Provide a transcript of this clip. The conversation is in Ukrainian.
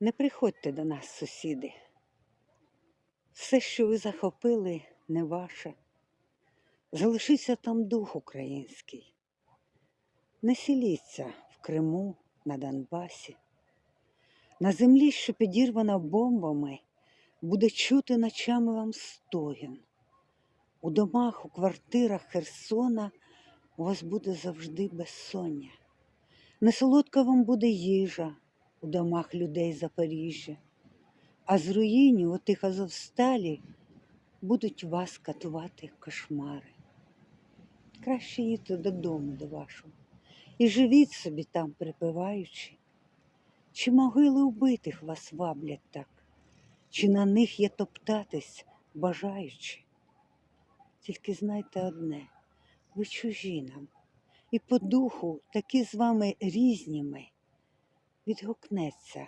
Не приходьте до нас, сусіди. Все, що ви захопили, не ваше. Залишиться там дух український. Не сіліться в Криму, на Донбасі. На землі, що підірвана бомбами, буде чути ночами вам стогін. У домах, у квартирах Херсона у вас буде завжди безсоння. Несолодка вам буде їжа у домах людей Запоріжжя, а з руїнів отих Азовсталі будуть вас катувати кошмари. Краще їдьте додому до вашого і живіть собі там, припиваючи. Чи могили убитих вас ваблять так, чи на них є топтатись, бажаючи? Тільки знайте одне, ви чужі нам, і по духу такі з вами різніми відгукнеться